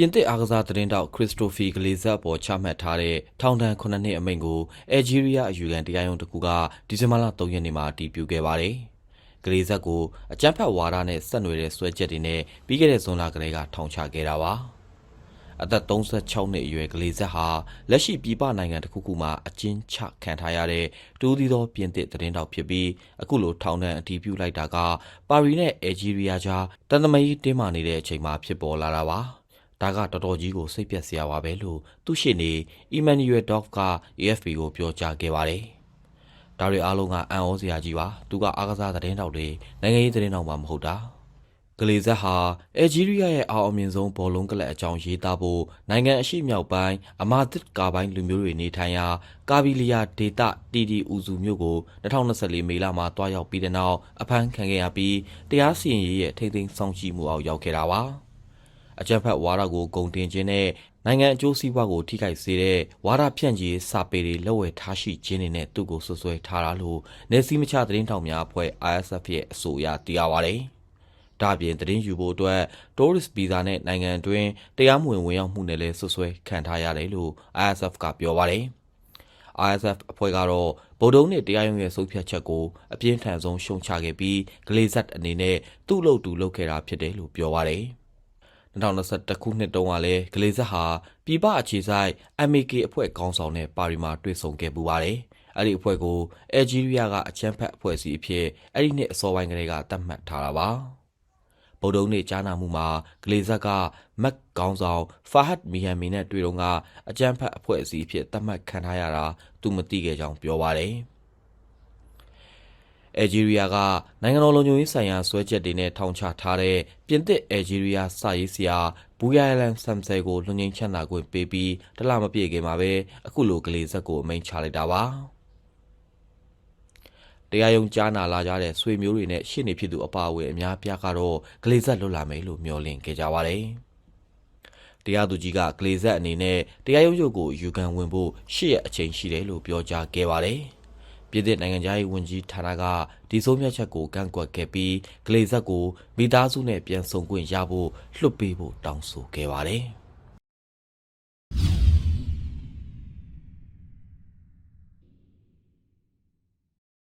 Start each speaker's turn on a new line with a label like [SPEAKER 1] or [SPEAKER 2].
[SPEAKER 1] ပြင်သစ်အားကစားသတင်းတောက်ခရစ္စတိုဖီဂလေဇက်ပေါ်ချမှတ်ထားတဲ့ထောင်ဒဏ်9နှစ်အမိန့်ကိုအယ်ဂျီးရီးယားအယူခံတရားရုံးတစ်ခုကဒီဇင်ဘာလ3ရက်နေ့မှာတည်ပြုခဲ့ပါတယ်။ဂလေဇက်ကိုအကြမ်းဖက်ဝါဒနဲ့ဆက်နွယ်တဲ့ဆွဲချက်တွေနဲ့ပြီးခဲ့တဲ့ဇွန်လကလေးကထောင်ချခဲ့တာပါ။အသက်36နှစ်အရွယ်ဂလေဇက်ဟာလက်ရှိပြည်ပနိုင်ငံတစ်ခုခုမှာအကျဉ်းချခံထားရတဲ့တူးသီးသောပြင်သစ်သတင်းတောက်ဖြစ်ပြီးအခုလိုထောင်ဒဏ်အတည်ပြုလိုက်တာကပါရီနဲ့အယ်ဂျီးရီးယားကြားတန်တမာရေးတင်းမာနေတဲ့အချိန်မှာဖြစ်ပေါ်လာတာပါ။ ဒါကတော်တော်ကြီးကိုစိတ်ပျက်စရာပါပဲလို့သူရှိနေအီမန်နျူယ်ဒေါ့ဖ်က AFP ကိုပြောကြားခဲ့ပါတယ်။ဒါတွေအားလုံးကအံ့ဩစရာကြီးပါ။သူကအားကစားသတင်းတောက်တွေနိုင်ငံရေးသတင်းတောက်မှမဟုတ်တာ။ဂလေဇက်ဟာအယ်ဂျီးရီးယားရဲ့အောင်အမြင်ဆုံးဘောလုံးကလပ်အကြောင်းရေးသားဖို့နိုင်ငံအရှိမြောက်ပိုင်းအမာသစ်ကာပိုင်းလူမျိုးတွေနေထိုင်ရာကာဘီလီယာဒေတာတီတီဦးစုမြို့ကို2024မေလမှာတွားရောက်ပြီးတဲ့နောက်အဖမ်းခံခဲ့ရပြီးတရားစီရင်ရေးရဲ့ထိမ့်သိမ်းဆောင်ရှိမှုအောက်ရောက်ခဲ့တာပါ။ အကြံဖက်ဝါဒကိုဂုံတင်ခြင်းနဲ့နိုင်ငံအကျိုးစီးပွားကိုထိခိုက်စေတဲ့ဝါဒဖြန့်ချီရေးစာပေတွေလက်ဝယ်ထားရှိခြင်းတွေနဲ့သူ့ကိုဆွဆွဲထားတာလို့နေစည်းမချသတင်းထောက်များအဖွဲ့ ISF ရဲ့အဆိုအရသိရပါတယ်။ဒါ့အပြင်သတင်းယူဖို့အတွက် tourist visa နဲ့နိုင်ငံအတွင်းတရားမဝင်ဝင်ရောက်မှုနဲ့လည်းဆွဆွဲခံထားရတယ်လို့ ISF ကပြောပါတယ်။ ISF အဖွဲ့ကတော့ဗုဒ္ဓုံနဲ့တရားရုံးရဲ့ဆုံးဖြတ်ချက်ကိုအပြင်းထန်ဆုံးရှုံချခဲ့ပြီးဂလေဇက်အနေနဲ့သူ့လုပ်သူလုပ်ခဲ့တာဖြစ်တယ်လို့ပြောပါတယ်။ 2021ခုနှစ်တုန်းကလည်းဂလေဇက်ဟာပြည်ပအခြေဆိုင် MAK အဖွဲ့ခေါင်းဆောင်နဲ့ပါရီမှာတွေ့ဆုံခဲ့ပူပါတယ်။အဲ့ဒီအဖွဲ့ကိုအယ်ဂျီးရီးယားကအချမ်းဖက်အဖွဲ့အစည်းအဖြစ်အဲ့ဒီနှစ်အစောပိုင်းကလေးကသတ်မှတ်ထားတာပါ။ဗုဒ္ဓုံနေ့ကြားနာမှုမှာဂလေဇက်ကမက်ကောင်းဆောင်ဖာဟတ်မီဟမ်မီနဲ့တွေ့တော့ကအကြမ်းဖက်အဖွဲ့အစည်းအဖြစ်သတ်မှတ်ခံထားရတာသူမသိခဲ့ကြောင်းပြောပါတယ်။ အယ်ဂျီးရီးယားကနိုင်ငံတော်လုံခြုံရေးဆိုင်ရာဆွဲချက်တွေနဲ့ထောင်ချထားတဲ့ပြင်သစ်အယ်ဂျီးရီးယားစာရေးဆရာဘူယာလန်ဆမ်ဆယ်ကိုလွှန်ငင်းချမ်းသာခွင့်ပေးပြီးတလမပြည့်ခင်မှာပဲအခုလိုဂလေဇက်ကိုအမိန့်ချလိုက်တာပါ။တရားရုံးကြားနာလာကြတဲ့ဆွေမျိုးတွေနဲ့ရှေ့နေဖြစ်သူအပါအဝင်အများပြားကတော့ဂလေဇက်လွတ်လာမယ်လို့မျှော်လင့်ခဲ့ကြပါတယ်။တရားသူကြီးကဂလေဇက်အနေနဲ့တရားရုံးချုပ်ကိုယူခံဝင်ဖို့ရှေ့ရအချိန်ရှိတယ်လို့ပြောကြားခဲ့ပါတယ်။ ပြည်သစ်နိုင်ငံသားရေးဝန်ကြီးဌာနကဒီဆုံးဖြတ်ချက်ကိုကန့်ကွက်ခဲ့ပြီးဂလေဇက်ကိုမိသားစုနဲ့ပြန်ဆောင်ခွင့်ရဖို့လွှတ်ပေးဖို့တောင်းဆိုခဲ့ပါတယ်။